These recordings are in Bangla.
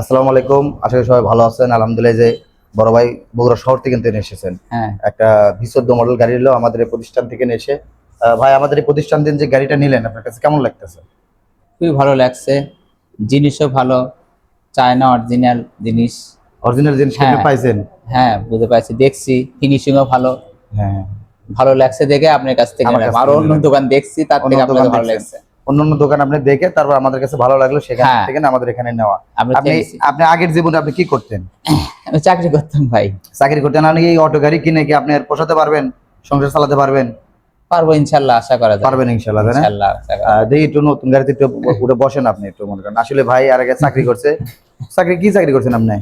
আসসালামু আলাইকুম। আশা করি সবাই ভালো আছেন। আলহামদুলিল্লাহ যে বড় ভাই বগুড়া শহর থেকে কিন্তু এনে এসেছেন। হ্যাঁ। একটা বিশুদ্ধ মডেল গাড়ি হলো আমাদের এই প্রতিষ্ঠান থেকে নিয়ে এসে। ভাই আমাদের এই প্রতিষ্ঠান দিন যে গাড়িটা নিলেন আপনার কাছে কেমন লাগতেছে? খুবই ভালো লাগছে। জিনিসও ভালো। চায়না অরিজিনাল জিনিস। অরিজিনাল জিনিস হ্যাঁ। পাইছেন? হ্যাঁ বুঝতে পারছি। দেখছি ফিনিশিংও ভালো। হ্যাঁ। ভালো লাগছে দেখে আপনার কাছ থেকে। আরও অন্য দোকান দেখছি তার থেকে আপনাকে ভালো লাগছে। অন্য অন্য দোকান আপনি দেখে তারপর আমাদের কাছে ভালো লাগল সেখান হ্যাঁ। থেকে আমাদের এখানে নেওয়া। আপনি আপনি আগের জীবনে আপনি কি করতেন? চাকরি করতাম ভাই। চাকরি করতেন আপনি এই অটো গাড়ি কিনে কি আপনি পোষাতে পারবেন? সংসার চালাতে পারবেন? পারব ইনশাল্লাহ আশা করা যায়। পারবেন ইনশাল্লাহ তাই না? দেখি একটু নতুন গাড়িতে একটু উঠে বসেন আপনি একটু মনে করেন। আসলে ভাই আর আগে চাকরি করছে। চাকরি কি চাকরি করছেন আপনি?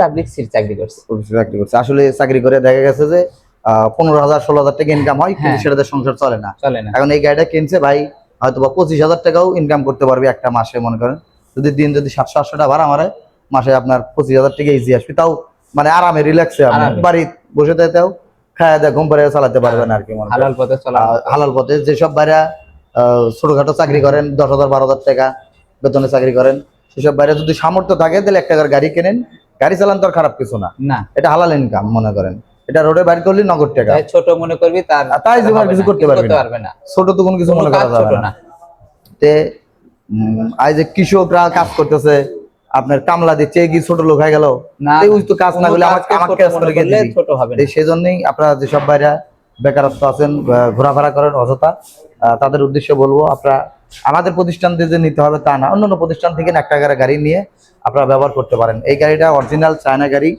পাবলিক সিট চাকরি করছি। চাকরি করছে। আসলে চাকরি করে দেখা গেছে যে পনেরো হাজার ষোলো হাজার টাকা ইনকাম হয় কিন্তু হ্যাঁ। সেটাতে সংসার চলে না। চলে না। এখন এই গাড়িটা কিনছে ভাই হয়তো বা পঁচিশ হাজার টাকাও ইনকাম করতে পারবে একটা মাসে মনে করেন। যদি দিন যদি সাতশো আটশো টাকা ভাড়া মারে মাসে আপনার পঁচিশ হাজার টাকা ইজি আসবে। তাও মানে আরামে রিল্যাক্সে আপনি বাড়ি বসে থাকতেও খায়া দেয় ঘুম পাড়ে চালাতে পারবেন আর কি হালাল পথে চলা। হালাল পথে যেসব বাইরা আহ, ছোটখাটো চাকরি করেন দশ হাজার বারো হাজার টাকা বেতনে চাকরি করেন সেসব বাইরে যদি সামর্থ্য থাকে তাহলে একটা করে গাড়ি কেনেন। গাড়ি চালান তো আর খারাপ কিছু না। না। এটা হালাল ইনকাম মনে করেন। এটা রোডে বাড়ি করলে নগদ টাকা। ছোট মনে করবি তার তাই জীবনে হবে কিছু করতে পারবি না। ছোট তো কোনো কিছু মনে করা যাবে না। তে আজ যে কৃষকরা কাজ করতেছে আপনার কামলা দিচ্ছে কি ছোট লোক হয়ে গেল? ওই তো কাজ না কোনো আমাকে আমাকে কাজ করে কে ছোট হবে না। সেজন্যই আপনারা যেসব বাইরা বেকারত্ব আছেন ঘোরাফেরা করেন অযথা তাদের উদ্দেশ্যে বলব আপনারা আমাদের প্রতিষ্ঠান থেকে যে নিতে হবে তা না অন্যান্য প্রতিষ্ঠান থেকে একটা করে গাড়ি নিয়ে আপনারা ব্যবহার করতে পারেন। এই গাড়িটা অরিজিনাল চায়না গাড়ি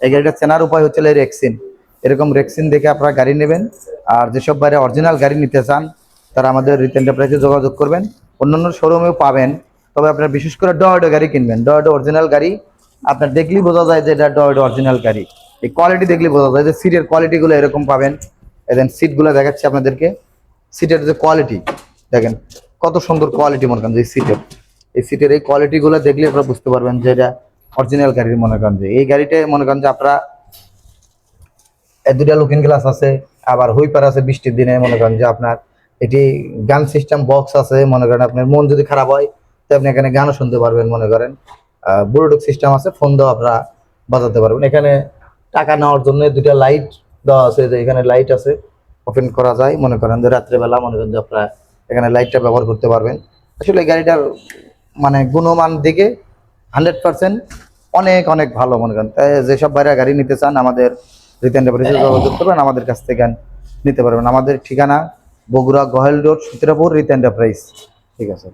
এই গাড়িটা চেনার উপায় হচ্ছে এর রেক্সিন এরকম রেক্সিন দেখে আপনারা গাড়ি নেবেন। আর যেসব বাইরে অরিজিনাল গাড়ি নিতে চান, তারা আমাদের রিট এন্টারপ্রাইজে যোগাযোগ করবেন। অন্যান্য শোরুমেও পাবেন। তবে আপনারা বিশেষ করে ডয়েডো গাড়ি কিনবেন। ডয়েডো অরিজিনাল গাড়ি, আপনার দেখলেই বোঝা যায় যে এটা ডয়েডো অরিজিনাল গাড়ি। এই কোয়ালিটি দেখলে বোঝা যায় যে সিটের কোয়ালিটিগুলো এরকম পাবেন। এদেন সিটগুলো দেখাচ্ছি আপনাদেরকে। সিটের যে কোয়ালিটি দেখেন কত সুন্দর কোয়ালিটি মনে করেন যে সিটের এই সিটের এই কোয়ালিটিগুলো দেখলে আপনারা বুঝতে পারবেন যে এটা অরিজিনাল গাড়ির মনে করেন যে। এই গাড়িটায় মনে করেন যে আপনারা দুটা লুকিং গ্লাস আছে, আবার হুইপার আছে বৃষ্টির দিনে, মনে করেন যে আপনার এটি গান সিস্টেম বক্স আছে, মনে করেন আপনার মন যদি খারাপ হয়, তো আপনি এখানে গানও শুনতে পারবেন, মনে করেন। ব্লুটুথ সিস্টেম আছে ফোন দেওয়া আপনারা বাজাতে পারবেন। এখানে টাকা নেওয়ার জন্য দুটা লাইট দেওয়া আছে, যে এখানে লাইট আছে ওপেন করা যায়, মনে করেন যে রাত্রেবেলা, মনে করেন যে আপনারা এখানে লাইটটা ব্যবহার করতে পারবেন। আসলে গাড়িটার মানে গুণমান দিকে হান্ড্রেড পার্সেন্ট অনেক অনেক ভালো, মনে করেন। যেসব বাইরে গাড়ি নিতে চান, আমাদের রিতেন ডেভারেজে যোগাযোগ করবেন আমাদের কাছ থেকে নিতে পারবেন। আমাদের ঠিকানা বগুড়া গহেল রোড সুতিরাপুর রিতেন প্রাইস ঠিক আছে।